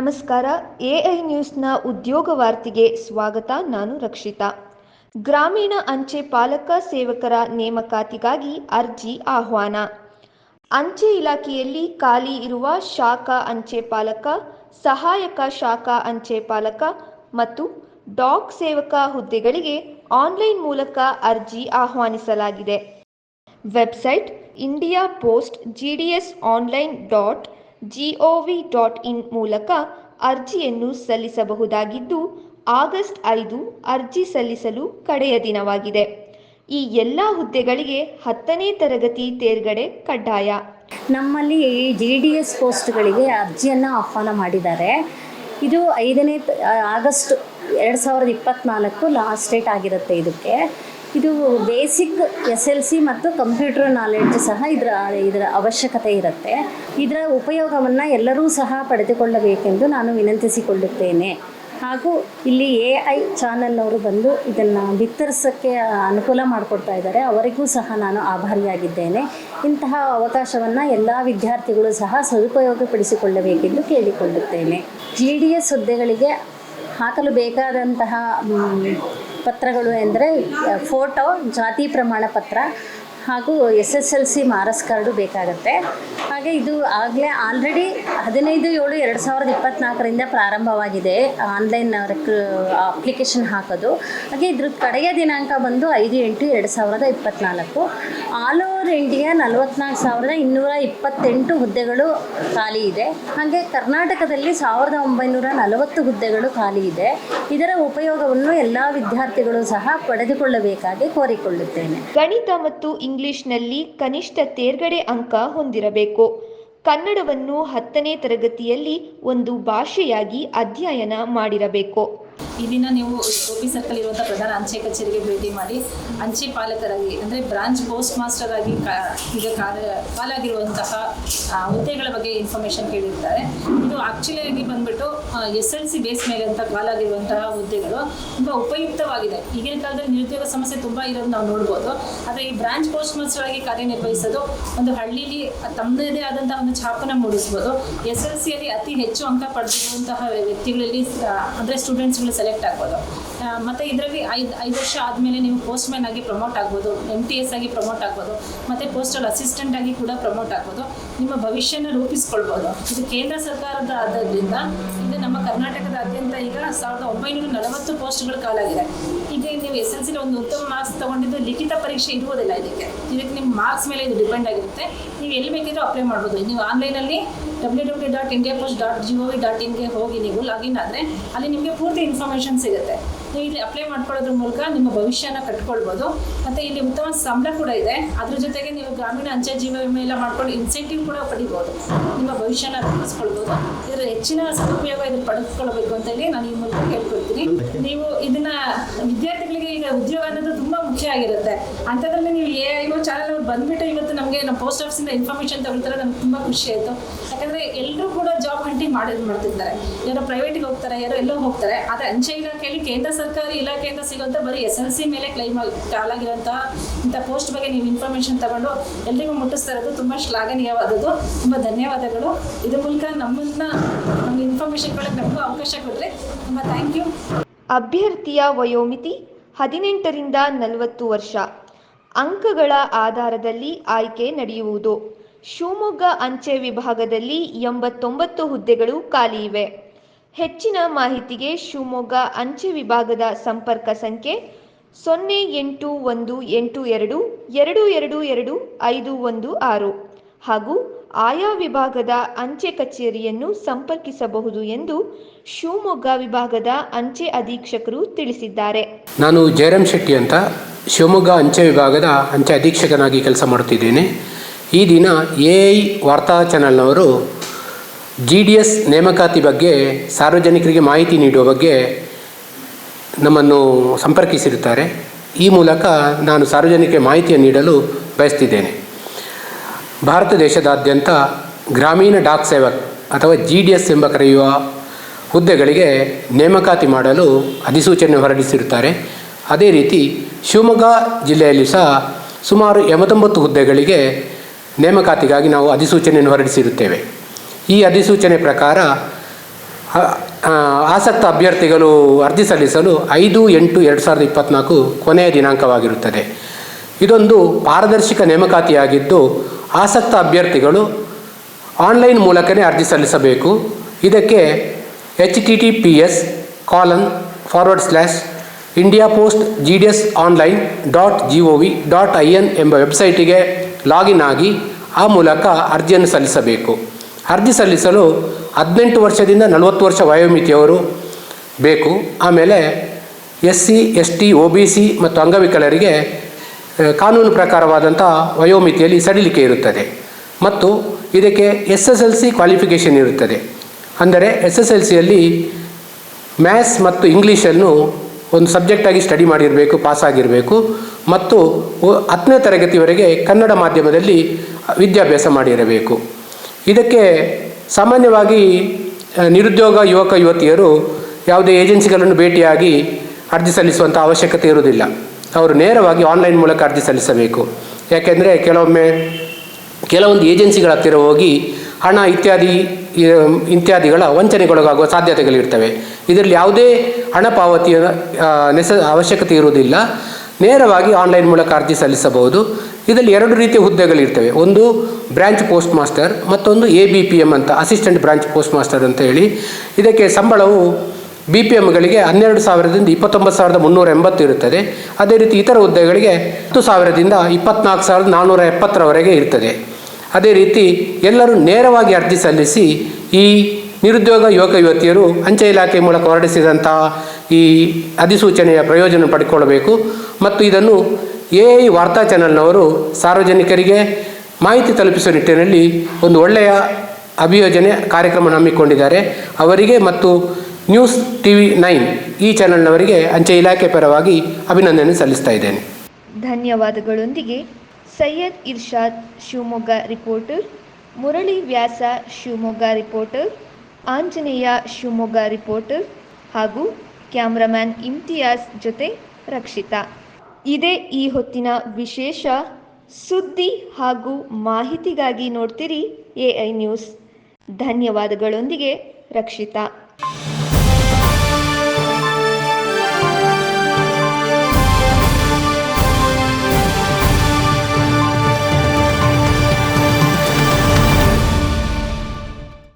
ನಮಸ್ಕಾರ, ಎಐ ನ್ಯೂಸ್ನ ಉದ್ಯೋಗ ವಾರ್ತೆಗೆ ಸ್ವಾಗತ. ನಾನು ರಕ್ಷಿತಾ. ಗ್ರಾಮೀಣ ಅಂಚೆ ಪಾಲಕ ಸೇವಕರ ನೇಮಕಾತಿಗಾಗಿ ಅರ್ಜಿ ಆಹ್ವಾನ. ಅಂಚೆ ಇಲಾಖೆಯಲ್ಲಿ ಖಾಲಿ ಇರುವ ಶಾಖಾ ಅಂಚೆ ಪಾಲಕ, ಸಹಾಯಕ ಶಾಖಾ ಅಂಚೆ ಪಾಲಕ ಮತ್ತು ಡಾಕ್ ಸೇವಕ ಹುದ್ದೆಗಳಿಗೆ ಆನ್ಲೈನ್ ಮೂಲಕ ಅರ್ಜಿ ಆಹ್ವಾನಿಸಲಾಗಿದೆ. Website India Post GDS online dot G O V dot in ಮೂಲಕ ಅರ್ಜಿಯನ್ನು ಸಲ್ಲಿಸಬಹುದಾಗಿದ್ದು, ಆಗಸ್ಟ್ ಐದು ಅರ್ಜಿ ಸಲ್ಲಿಸಲು ಕಡೆಯ ದಿನವಾಗಿದೆ. ಈ ಎಲ್ಲ ಹುದ್ದೆಗಳಿಗೆ ಹತ್ತನೇ ತರಗತಿ ತೇರ್ಗಡೆ ಕಡ್ಡಾಯ. ನಮ್ಮಲ್ಲಿ ಜಿ ಡಿ ಎಸ್ ಪೋಸ್ಟ್ಗಳಿಗೆ ಅರ್ಜಿಯನ್ನು ಆಹ್ವಾನ ಮಾಡಿದ್ದಾರೆ. ಇದು ಐದನೇ ಆಗಸ್ಟ್ ಎರಡು ಸಾವಿರದ ಇಪ್ಪತ್ತ್ನಾಲ್ಕು ಲಾಸ್ಟ್ ಡೇಟ್ ಆಗಿರುತ್ತೆ ಇದಕ್ಕೆ. ಇದು ಬೇಸಿಕ್ ಎಸ್ ಎಲ್ ಸಿ ಮತ್ತು ಕಂಪ್ಯೂಟರ್ ನಾಲೆಡ್ಜ್ ಸಹ ಇದರ ಇದರ ಅವಶ್ಯಕತೆ ಇರುತ್ತೆ. ಇದರ ಉಪಯೋಗವನ್ನು ಎಲ್ಲರೂ ಸಹ ಪಡೆದುಕೊಳ್ಳಬೇಕೆಂದು ನಾನು ವಿನಂತಿಸಿಕೊಳ್ಳುತ್ತೇನೆ. ಹಾಗೂ ಇಲ್ಲಿ ಎ ಐ ಚಾನಲ್ನವರು ಬಂದು ಇದನ್ನು ಬಿತ್ತರಿಸೋಕ್ಕೆ ಅನುಕೂಲ ಮಾಡಿಕೊಡ್ತಾ ಇದ್ದಾರೆ. ಅವರಿಗೂ ಸಹ ನಾನು ಆಭಾರಿಯಾಗಿದ್ದೇನೆ. ಇಂತಹ ಅವಕಾಶವನ್ನು ಎಲ್ಲ ವಿದ್ಯಾರ್ಥಿಗಳು ಸಹ ಸದುಪಯೋಗಪಡಿಸಿಕೊಳ್ಳಬೇಕೆಂದು ಕೇಳಿಕೊಳ್ಳುತ್ತೇನೆ. ಜಿ ಡಿ ಎಸ್ ಹುದ್ದೆಗಳಿಗೆ ಹಾಕಲು ಬೇಕಾದಂತಹ ಪತ್ರಗಳು ಎಂದರೆ ಫೋಟೋ, ಜಾತಿ ಪ್ರಮಾಣ ಪತ್ರ ಹಾಗೂ S S L C marks card ಬೇಕಾಗುತ್ತೆ. ಹಾಗೆ ಇದು ಆಗಲೇ ಆಲ್ರೆಡಿ ಹದಿನೈದು ಏಳು ಎರಡು ಸಾವಿರದ ಇಪ್ಪತ್ತ್ನಾಲ್ಕರಿಂದ ಪ್ರಾರಂಭವಾಗಿದೆ. ಆನ್ಲೈನ್ ಅಪ್ಲಿಕೇಶನ್ ಹಾಕೋದು. ಹಾಗೆ ಇದ್ರ ಕಡೆಯ ದಿನಾಂಕ ಬಂದು ಐದು ಎಂಟು ಎರಡು ಸಾವಿರದ ಇಪ್ಪತ್ತ್ನಾಲ್ಕು ಆಲ್ ಇಂಡಿಯಾ ನಲವತ್ನಾಲ್ಕು ಸಾವಿರದ ಇನ್ನೂರ ಇಪ್ಪತ್ತೆಂಟು ಹುದ್ದೆಗಳು ಖಾಲಿ ಇದೆ. ಹಾಗೆ ಕರ್ನಾಟಕದಲ್ಲಿ ಸಾವಿರದ ಒಂಬೈನೂರ ನಲವತ್ತು ಹುದ್ದೆಗಳು ಖಾಲಿ ಇದೆ. ಇದರ ಉಪಯೋಗವನ್ನು ಎಲ್ಲ ವಿದ್ಯಾರ್ಥಿಗಳು ಸಹ ಪಡೆದುಕೊಳ್ಳಬೇಕಾಗಿ ಕೋರಿಕೊಳ್ಳುತ್ತೇನೆ. ಗಣಿತ ಮತ್ತು ಇಂಗ್ಲಿಷ್ನಲ್ಲಿ ಕನಿಷ್ಠ ತೇರ್ಗಡೆ ಅಂಕ ಹೊಂದಿರಬೇಕು. ಕನ್ನಡವನ್ನು ಹತ್ತನೇ ತರಗತಿಯಲ್ಲಿ ಒಂದು ಭಾಷೆಯಾಗಿ ಅಧ್ಯಯನ ಮಾಡಿರಬೇಕು. ಈ ನೀವು ಗೋಪಿ ಸರ್ಕಲ್ ಇರುವಂಥ ಪ್ರಧಾನ ಅಂಚೆ ಕಚೇರಿಗೆ ಭೇಟಿ ಮಾಡಿ, ಅಂಚೆ ಪಾಲಕರಾಗಿ, ಅಂದರೆ ಬ್ರಾಂಚ್ ಪೋಸ್ಟ್ ಮಾಸ್ಟರ್ ಆಗಿ ಈಗ ಕಾರ್ಯ ಪಾಲಾಗಿರುವಂತಹ ಹುದ್ದೆಗಳ ಬಗ್ಗೆ ಇನ್ಫಾರ್ಮೇಶನ್ ಕೇಳಿರ್ತಾರೆ. ಇದು ಆಕ್ಚುಲಿ ಬಂದ್ಬಿಟ್ಟು ಎಸ್ ಎಲ್ ಸಿ ಬೇಸ್ ಮೇಲೆ ಅಂತ ಕಾಲಾಗಿರುವಂತಹ ಹುದ್ದೆಗಳು ತುಂಬ ಉಪಯುಕ್ತವಾಗಿದೆ. ಈಗಿನ ಕಾಲದಲ್ಲಿ ನಿರುದ್ಯೋಗ ಸಮಸ್ಯೆ ತುಂಬ ಇರೋದು ನಾವು ನೋಡ್ಬೋದು. ಆದರೆ ಈ ಬ್ರಾಂಚ್ ಪೋಸ್ಟ್ ಮಾಸ್ಟರ್ ಆಗಿ ಕಾರ್ಯನಿರ್ವಹಿಸೋದು ಒಂದು ಹಳ್ಳಿಲಿ ತಮ್ಮದೇ ಆದಂತಹ ಒಂದು ಛಾಪನ ಮೂಡಿಸ್ಬೋದು. ಎಸ್ ಎಲ್ ಸಿಯಲ್ಲಿ ಅತಿ ಹೆಚ್ಚು ಅಂಕ ಪಡೆದಿರುವಂತಹ ವ್ಯಕ್ತಿಗಳಲ್ಲಿ ಅಂದ್ರೆ ಅಂದರೆ ಸ್ಟೂಡೆಂಟ್ಸ್ಗಳು ಸೆಲೆಕ್ಟ್ ಆಗ್ಬೋದು. ಮತ್ತು ಮತ್ತೆ ಇದರಲ್ಲಿ ಐದು ಐದು ವರ್ಷ ಆದಮೇಲೆ ನೀವು ಪೋಸ್ಟ್ ಮ್ಯಾನ್ ಆಗಿ ಪ್ರಮೋಟ್ ಆಗ್ಬೋದು ಎಂ ಟಿ ಎಸ್ ಆಗಿ ಪ್ರಮೋಟ್ ಆಗ್ಬೋದು, ಮತ್ತು ಪೋಸ್ಟಲ್ ಅಸಿಸ್ಟೆಂಟ್ ಆಗಿ ಕೂಡ ಪ್ರಮೋಟ್ ಆಗ್ಬೋದು, ನಿಮ್ಮ ಭವಿಷ್ಯನ ರೂಪಿಸ್ಕೊಳ್ಬೋದು. ಇದು ಕೇಂದ್ರ ಸರ್ಕಾರದ ಆದ್ದರಿಂದ ಇದು ನಮ್ಮ ಕರ್ನಾಟಕದಾದ್ಯಂತ ಈಗ ಸಾವಿರದ ಒಂಬೈನೂರ ನಲವತ್ತು ಪೋಸ್ಟ್ಗಳು ಕಾಲಾಗಿದೆ. ಈಗ ನೀವು ಎಸ್ ಎಲ್ ಸಿಲಿ ಒಂದು ಉತ್ತಮ ಮಾರ್ಕ್ಸ್ ತೊಗೊಂಡಿದ್ದು ಲಿಖಿತ ಪರೀಕ್ಷೆ ಇರುವುದಿಲ್ಲ ಇದಕ್ಕೆ. ಇದಕ್ಕೆ ನಿಮ್ಮ ಮಾರ್ಕ್ಸ್ ಮೇಲೆ ಇದು ಡಿಪೆಂಡ್ ಆಗಿರುತ್ತೆ. ನೀವು ಎಲ್ಲಿ ಬೇಕಿದ್ರೂ ಅಪ್ಲೈ ಮಾಡ್ಬೋದು. ನೀವು ಆನ್ಲೈನಲ್ಲಿ W W dot India Post dot G O V dot ಇನ್ಗೆ ಹೋಗಿ ನೀವು ಲಾಗಿನ್ ಆದರೆ ಅಲ್ಲಿ ನಿಮಗೆ ಪೂರ್ತಿ ಇನ್ಫಾರ್ಮೇಷನ್ ಸಿಗುತ್ತೆ. ನೀವು ಇಲ್ಲಿ ಅಪ್ಲೈ ಮಾಡ್ಕೊಳ್ಳೋದ್ರ ಮೂಲಕ ನಿಮ್ಮ ಭವಿಷ್ಯನ ಕಟ್ಕೊಳ್ಬೋದು. ಮತ್ತು ಇಲ್ಲಿ ಉತ್ತಮ ಸಂಬಳ ಕೂಡ ಇದೆ. ಅದ್ರ ಜೊತೆಗೆ ನೀವು ಗ್ರಾಮೀಣ ಅಂಚೆ ಜೀವ ವಿಮೆ ಎಲ್ಲ ಮಾಡ್ಕೊಂಡು ಇನ್ಸೆಂಟಿವ್ ಕೂಡ ಪಡಿಬೋದು. ನಿಮ್ಮ ಭವಿಷ್ಯನ ರೂಪಿಸ್ಕೊಳ್ಬೋದು. ಇದರ ಹೆಚ್ಚಿನ ಸದುಪಯೋಗ ಇದನ್ನು ಪಡೆದುಕೊಳ್ಬೇಕು ಅಂತ ಹೇಳಿ ನಾನು ಈ ಮೂಲಕ ಕೇಳ್ಕೊಳ್ತೀನಿ ನೀವು ಇದನ್ನ ವಿದ್ಯಾರ್ಥಿಗಳಿಗೆ ಈಗ ಉದ್ಯೋಗ ಅನ್ನೋದು ತುಂಬ ಮುಖ್ಯ ಆಗಿರುತ್ತೆ. ಅಂಥದ್ರಲ್ಲಿ ನೀವು ಎ ಐ ಚಾನಲ್ ಅವ್ರು ಬಂದ್ಬಿಟ್ಟು ಇವತ್ತು ನಮಗೆ ನಮ್ಮ ಪೋಸ್ಟ್ ಆಫೀಸಿಂದ ಇನ್ಫಾರ್ಮೇಷನ್ ತಗೊಳ್ತಾರೆ, ನಮ್ಗೆ ತುಂಬ ಖುಷಿ ಆಯಿತು. ಯಾಕಂದರೆ ಎಲ್ಲರೂ ಕೂಡ ಜಾಬ್ ಹಂಟಿಂಗ್ ಮಾಡಿ ಮಾಡ್ತಿರ್ತಾರೆ. ಯಾರೋ ಪ್ರೈವೇಟ್ಗೆ ಹೋಗ್ತಾರೆ, ಯಾರೋ ಎಲ್ಲೋ ಹೋಗ್ತಾರೆ. ಆದರೆ ಅಂಚೆ ಇಲಾಖೆಯಲ್ಲಿ ಕೇಂದ್ರ ಸರ್ಕಾರಿ ಇಲಾಖೆಯಿಂದ ಸಿಗುವಂಥ ಬರೀ ಎಸ್ ಎಲ್ ಸಿ ಮೇಲೆ ಕ್ಲೈಮ್ ಕಾಲಾಗಿರುವಂತಹ ಇಂಥ ಪೋಸ್ಟ್ ಬಗ್ಗೆ ನೀವು ಇನ್ಫಾರ್ಮೇಶನ್ ತಗೊಂಡು ಎಲ್ರಿಗೂ ಮುಟ್ಟಿಸ್ತಾ ಇರೋದು ತುಂಬ ಶ್ಲಾಘನೀಯವಾದದ್ದು. ತುಂಬ ಧನ್ಯವಾದಗಳು. ಇದ್ರ ಮೂಲಕ ನಮ್ಮನ್ನ ನಮ್ಮ ಇನ್ಫಾರ್ಮೇಶನ್ ಕೊಡೋಕ್ಕೆ ನಮಗೂ ಅವಕಾಶ ಕೊಟ್ಟರೆ ತುಂಬ ಥ್ಯಾಂಕ್ ಯು ಅಭ್ಯರ್ಥಿಯ ವಯೋಮಿತಿ ಹದಿನೆಂಟರಿಂದ ನಲವತ್ತು ವರ್ಷ. ಅಂಕಗಳ ಆಧಾರದಲ್ಲಿ ಆಯ್ಕೆ ನಡೆಯುವುದು. ಶಿವಮೊಗ್ಗ ಅಂಚೆ ವಿಭಾಗದಲ್ಲಿ ಎಂಬತ್ತೊಂಬತ್ತು ಹುದ್ದೆಗಳು ಖಾಲಿ ಇವೆ. ಹೆಚ್ಚಿನ ಮಾಹಿತಿಗೆ ಶಿವಮೊಗ್ಗ ಅಂಚೆ ವಿಭಾಗದ ಸಂಪರ್ಕ ಸಂಖ್ಯೆ ಸೊನ್ನೆ ಎಂಟು ಒಂದು ಎಂಟು ಎರಡು ಎರಡು ಎರಡು ಎರಡು ಐದು ಒಂದು ಆರು ಹಾಗೂ ಆಯಾ ವಿಭಾಗದ ಅಂಚೆ ಕಚೇರಿಯನ್ನು ಸಂಪರ್ಕಿಸಬಹುದು ಎಂದು ಶಿವಮೊಗ್ಗ ವಿಭಾಗದ ಅಂಚೆ ಅಧೀಕ್ಷಕರು ತಿಳಿಸಿದ್ದಾರೆ. ನಾನು ಜಯರಾಮ್ ಶೆಟ್ಟಿ ಅಂತ ಶಿವಮೊಗ್ಗ ಅಂಚೆ ವಿಭಾಗದ ಅಂಚೆ ಅಧೀಕ್ಷಕನಾಗಿ ಕೆಲಸ ಮಾಡುತ್ತಿದ್ದೇನೆ. ಈ ದಿನ ಎ ಐ ವಾರ್ತಾ ಚಾನಲ್ನವರು ಜಿ ಡಿ ಎಸ್ ನೇಮಕಾತಿ ಬಗ್ಗೆ ಸಾರ್ವಜನಿಕರಿಗೆ ಮಾಹಿತಿ ನೀಡುವ ಬಗ್ಗೆ ನಮ್ಮನ್ನು ಸಂಪರ್ಕಿಸಿರುತ್ತಾರೆ. ಈ ಮೂಲಕ ನಾನು ಸಾರ್ವಜನಿಕ ಮಾಹಿತಿಯನ್ನು ನೀಡಲು ಬಯಸ್ತಿದ್ದೇನೆ. ಭಾರತ ದೇಶದಾದ್ಯಂತ ಗ್ರಾಮೀಣ ಡಾಕ್ ಸೇವಕ್ ಅಥವಾ ಜಿ ಡಿ ಎಸ್ ಎಂಬ ಕರೆಯುವ ಹುದ್ದೆಗಳಿಗೆ ನೇಮಕಾತಿ ಮಾಡಲು ಅಧಿಸೂಚನೆ ಹೊರಡಿಸಿರುತ್ತಾರೆ. ಅದೇ ರೀತಿ ಶಿವಮೊಗ್ಗ ಜಿಲ್ಲೆಯಲ್ಲಿ ಸಹ ಸುಮಾರು ಎಂಬತ್ತೊಂಬತ್ತು ಹುದ್ದೆಗಳಿಗೆ ನೇಮಕಾತಿಗಾಗಿ ನಾವು ಅಧಿಸೂಚನೆಯನ್ನು ಹೊರಡಿಸಿರುತ್ತೇವೆ. ಈ ಅಧಿಸೂಚನೆ ಪ್ರಕಾರ ಆಸಕ್ತ ಅಭ್ಯರ್ಥಿಗಳು ಅರ್ಜಿ ಸಲ್ಲಿಸಲು ಐದು, ಎಂಟು, ಎರಡು ಸಾವಿರದ ಇಪ್ಪತ್ತ್ನಾಲ್ಕು ಕೊನೆಯ ದಿನಾಂಕವಾಗಿರುತ್ತದೆ. ಇದೊಂದು ಪಾರದರ್ಶಕ ನೇಮಕಾತಿಯಾಗಿದ್ದು, ಆಸಕ್ತ ಅಭ್ಯರ್ಥಿಗಳು ಆನ್ಲೈನ್ ಮೂಲಕವೇ ಅರ್ಜಿ ಸಲ್ಲಿಸಬೇಕು. ಇದಕ್ಕೆ H T T P S colon forward slash India post G D S online dot G O V dot I N ಎಂಬ ವೆಬ್ಸೈಟಿಗೆ ಲಾಗಿನ್ ಆಗಿ ಆ ಮೂಲಕ ಅರ್ಜಿಯನ್ನು ಸಲ್ಲಿಸಬೇಕು. ಅರ್ಜಿ ಸಲ್ಲಿಸಲು ಹದಿನೆಂಟು ವರ್ಷದಿಂದ ನಲವತ್ತು ವರ್ಷ ವಯೋಮಿತಿಯವರು ಬೇಕು. ಆಮೇಲೆ S C, S T, O B C ಮತ್ತು ಅಂಗವಿಕಲರಿಗೆ ಕಾನೂನು ಪ್ರಕಾರವಾದಂಥ ವಯೋಮಿತಿಯಲ್ಲಿ ಸಡಿಲಿಕೆ ಇರುತ್ತದೆ. ಮತ್ತು ಇದಕ್ಕೆ S S L C qualification ಇರುತ್ತದೆ. ಅಂದರೆ ಎಸ್ ಎಸ್ ಎಲ್ ಸಿಯಲ್ಲಿ ಮ್ಯಾಥ್ಸ್ ಮತ್ತು ಇಂಗ್ಲೀಷನ್ನು ಒಂದು ಸಬ್ಜೆಕ್ಟಾಗಿ ಸ್ಟಡಿ ಮಾಡಿರಬೇಕು ಪಾಸಾಗಿರಬೇಕು ಮತ್ತು ಹತ್ತನೇ ತರಗತಿವರೆಗೆ ಕನ್ನಡ ಮಾಧ್ಯಮದಲ್ಲಿ ವಿದ್ಯಾಭ್ಯಾಸ ಮಾಡಿರಬೇಕು. ಇದಕ್ಕೆ ಸಾಮಾನ್ಯವಾಗಿ ನಿರುದ್ಯೋಗ ಯುವಕ ಯುವತಿಯರು ಯಾವುದೇ ಏಜೆನ್ಸಿಗಳನ್ನು ಭೇಟಿಯಾಗಿ ಅರ್ಜಿ ಸಲ್ಲಿಸುವಂಥ ಅವಶ್ಯಕತೆ ಇರುವುದಿಲ್ಲ. ಅವರು ನೇರವಾಗಿ ಆನ್ಲೈನ್ ಮೂಲಕ ಅರ್ಜಿ ಸಲ್ಲಿಸಬೇಕು. ಯಾಕೆಂದರೆ ಕೆಲವೊಮ್ಮೆ, ಕೆಲವೊಂದು ಏಜೆನ್ಸಿಗಳ ಹತ್ತಿರ ಹೋಗಿ ಹಣ ಇತ್ಯಾದಿ ಇತ್ಯಾದಿಗಳ ವಂಚನೆಗೊಳಗಾಗುವ ಸಾಧ್ಯತೆಗಳಿರ್ತವೆ. ಇದರಲ್ಲಿ ಯಾವುದೇ ಹಣ ಪಾವತಿಯ ನೆಸ, ಅವಶ್ಯಕತೆ ಇರುವುದಿಲ್ಲ. ನೇರವಾಗಿ ಆನ್ಲೈನ್ ಮೂಲಕ ಅರ್ಜಿ ಸಲ್ಲಿಸಬಹುದು. ಇದರಲ್ಲಿ ಎರಡು ರೀತಿಯ ಹುದ್ದೆಗಳಿರ್ತವೆ. ಒಂದು ಬ್ರಾಂಚ್ ಪೋಸ್ಟ್ ಮಾಸ್ಟರ್ ಮತ್ತೊಂದು ಎ ಬಿ ಪಿ ಎಂ ಅಂತ, ಅಸಿಸ್ಟೆಂಟ್ ಬ್ರಾಂಚ್ ಪೋಸ್ಟ್ ಮಾಸ್ಟರ್ ಅಂತ ಹೇಳಿ. ಇದಕ್ಕೆ ಸಂಬಳವು ಬಿ ಪಿ ಎಮ್ಗಳಿಗೆ ಹನ್ನೆರಡು ಸಾವಿರದಿಂದ ಇಪ್ಪತ್ತೊಂಬತ್ತು ಸಾವಿರದ ಮುನ್ನೂರ ಎಂಬತ್ತು ಇರುತ್ತದೆ. ಅದೇ ರೀತಿ ಇತರ ಹುದ್ದೆಗಳಿಗೆ ಹತ್ತು ಸಾವಿರದಿಂದ ಇಪ್ಪತ್ನಾಲ್ಕು ಸಾವಿರದ ನಾನ್ನೂರ ಎಪ್ಪತ್ತರವರೆಗೆ ಇರ್ತದೆ. ಅದೇ ರೀತಿ ಎಲ್ಲರೂ ನೇರವಾಗಿ ಅರ್ಜಿ ಸಲ್ಲಿಸಿ ಈ ನಿರುದ್ಯೋಗ ಯುವಕ ಯುವತಿಯರು ಅಂಚೆ ಇಲಾಖೆ ಮೂಲಕ ಹೊರಡಿಸಿದಂತಹ ಈ ಅಧಿಸೂಚನೆಯ ಪ್ರಯೋಜನ ಪಡೆದುಕೊಳ್ಳಬೇಕು ಮತ್ತು ಇದನ್ನು ಎ ಐ ವಾರ್ತಾ ಚಾನೆಲ್ನವರು ಸಾರ್ವಜನಿಕರಿಗೆ ಮಾಹಿತಿ ತಲುಪಿಸುವ ನಿಟ್ಟಿನಲ್ಲಿ ಒಂದು ಒಳ್ಳೆಯ ಅಭಿಯೋಜನೆ ಕಾರ್ಯಕ್ರಮ ಹಮ್ಮಿಕೊಂಡಿದ್ದಾರೆ. ಅವರಿಗೆ ಮತ್ತು ನ್ಯೂಸ್ ಟಿ ವಿ ನೈನ್ ಈ ಚಾನೆಲ್ನವರಿಗೆ ಅಂಚೆ ಇಲಾಖೆ ಪರವಾಗಿ ಅಭಿನಂದನೆ ಸಲ್ಲಿಸ್ತಾ ಇದ್ದೇನೆ. ಧನ್ಯವಾದಗಳೊಂದಿಗೆ Syed Irshad Shivamogga reporter Murali Vyasa Shivamogga reporter Anjaneya Shivamogga reporter ಹಾಗೂ ಕ್ಯಾಮ್ರಾಮ್ಯಾನ್ ಇಮ್ತಿಯಾಸ್ ಜೊತೆ ರಕ್ಷಿತಾ. ಇದೇ ಈ ಹೊತ್ತಿನ ವಿಶೇಷ ಸುದ್ದಿ ಹಾಗೂ ಮಾಹಿತಿಗಾಗಿ ನೋಡ್ತೀರಿ ಎ ಐ ನ್ಯೂಸ್. ಧನ್ಯವಾದಗಳೊಂದಿಗೆ ರಕ್ಷಿತಾ.